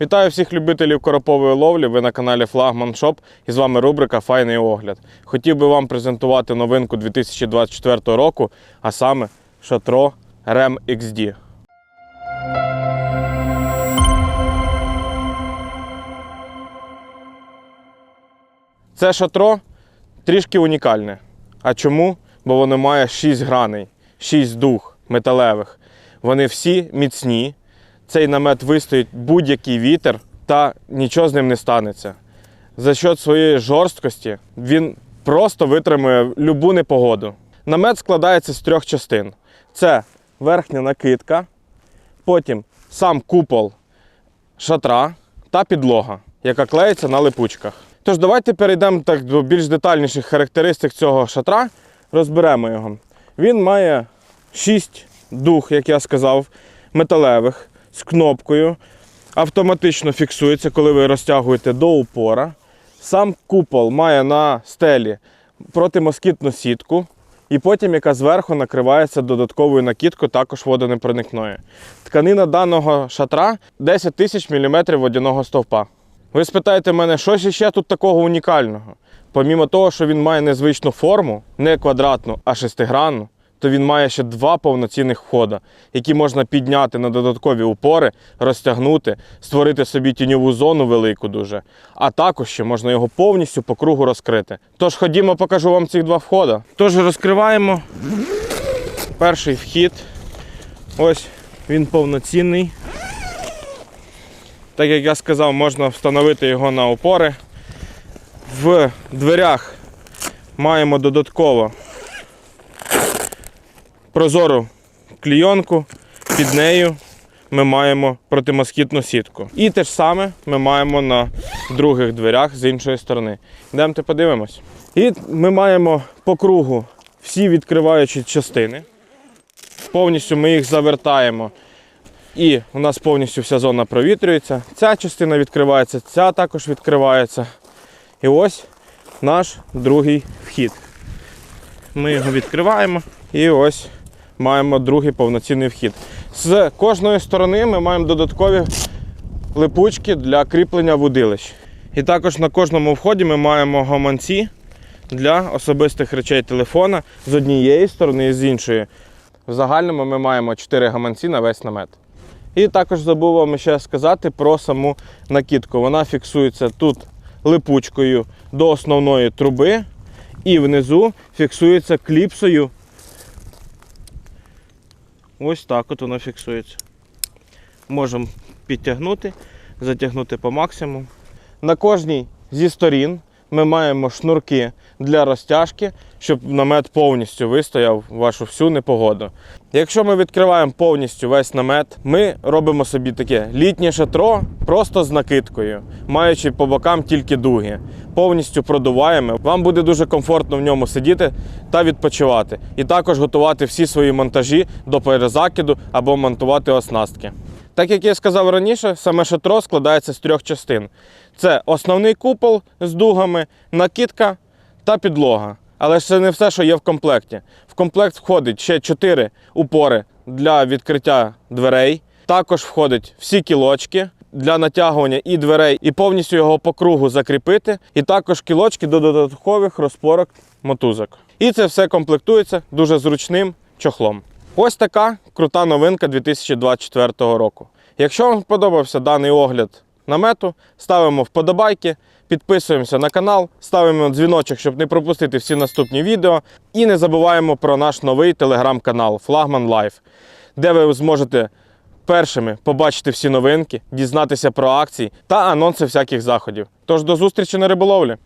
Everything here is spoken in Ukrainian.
Вітаю всіх любителів коропової ловлі. Ви на каналі Флагман Шоп і з вами рубрика Файний огляд. Хотів би вам презентувати новинку 2024 року, а саме шатро REM XD. Це шатро трішки унікальне. А чому? Бо воно має 6 граней, 6 дух металевих. Вони всі міцні. Цей намет вистоїть будь-який вітер та нічого з ним не станеться. За счет своєї жорсткості він просто витримує любу непогоду. Намет складається з трьох частин: це верхня накидка, потім сам купол шатра та підлога, яка клеїться на липучках. Тож давайте перейдемо так до більш детальніших характеристик цього шатра, розберемо його. Він має 6 дух, як я сказав, металевих з кнопкою. Автоматично фіксується, коли ви розтягуєте до упора. Сам купол має на стелі протимоскітну сітку, і потім, яка зверху накривається додатковою накидкою, також водонепроникною. Тканина даного шатра 10 тисяч мм водяного стовпа. Ви спитаєте мене, що ще тут такого унікального? Помімо того, що він має незвичну форму, не квадратну, а шестигранну, то він має ще два повноцінних входа, які можна підняти на додаткові упори, розтягнути, створити собі тіньову зону велику дуже. А також ще можна його повністю по кругу розкрити. Тож ходімо, покажу вам ці два входа. Тож розкриваємо перший вхід. Ось він повноцінний. Так як я сказав, можна встановити його на опори. В дверях маємо додатково прозору клійонку, під нею ми маємо протимоскітну сітку. І те ж саме ми маємо на других дверях з іншої сторони. Йдемте подивимось. І ми маємо по кругу всі відкриваючі частини. Повністю ми їх завертаємо. І у нас повністю вся зона провітрюється. Ця частина відкривається, ця також відкривається. І ось наш другий вхід. Ми його відкриваємо і ось маємо другий повноцінний вхід. З кожної сторони ми маємо додаткові липучки для кріплення вудилищ. І також на кожному вході ми маємо гаманці для особистих речей телефона з однієї сторони і з іншої. В загальному ми маємо 4 гаманці на весь намет. І також забув вам ще сказати про саму накидку. Вона фіксується тут липучкою до основної труби і внизу фіксується кліпсою. Ось так от воно фіксується. Можемо підтягнути, затягнути по максимуму. На кожній зі сторін ми маємо шнурки для розтяжки, щоб намет повністю вистояв вашу всю непогоду. Якщо ми відкриваємо повністю весь намет, ми робимо собі таке літнє шатро просто з накидкою, маючи по бокам тільки дуги. Повністю продуваємо. Вам буде дуже комфортно в ньому сидіти та відпочивати. І також готувати всі свої монтажі до перезакиду або монтувати оснастки. Так як я сказав раніше, саме шатро складається з трьох частин: це основний купол з дугами, накидка та підлога. Але ж це не все, що є в комплекті. В комплект входить ще 4 упори для відкриття дверей. Також входять всі кілочки для натягування і дверей, і повністю його по кругу закріпити. І також кілочки до додаткових розпорок мотузок. І це все комплектується дуже зручним чохлом. Ось така крута новинка 2024 року. Якщо вам сподобався даний огляд намету, ставимо вподобайки, підписуємося на канал, ставимо дзвіночок, щоб не пропустити всі наступні відео. І не забуваємо про наш новий телеграм-канал Флагман Life, де ви зможете першими побачити всі новинки, дізнатися про акції та анонси всяких заходів. Тож до зустрічі на риболовлі!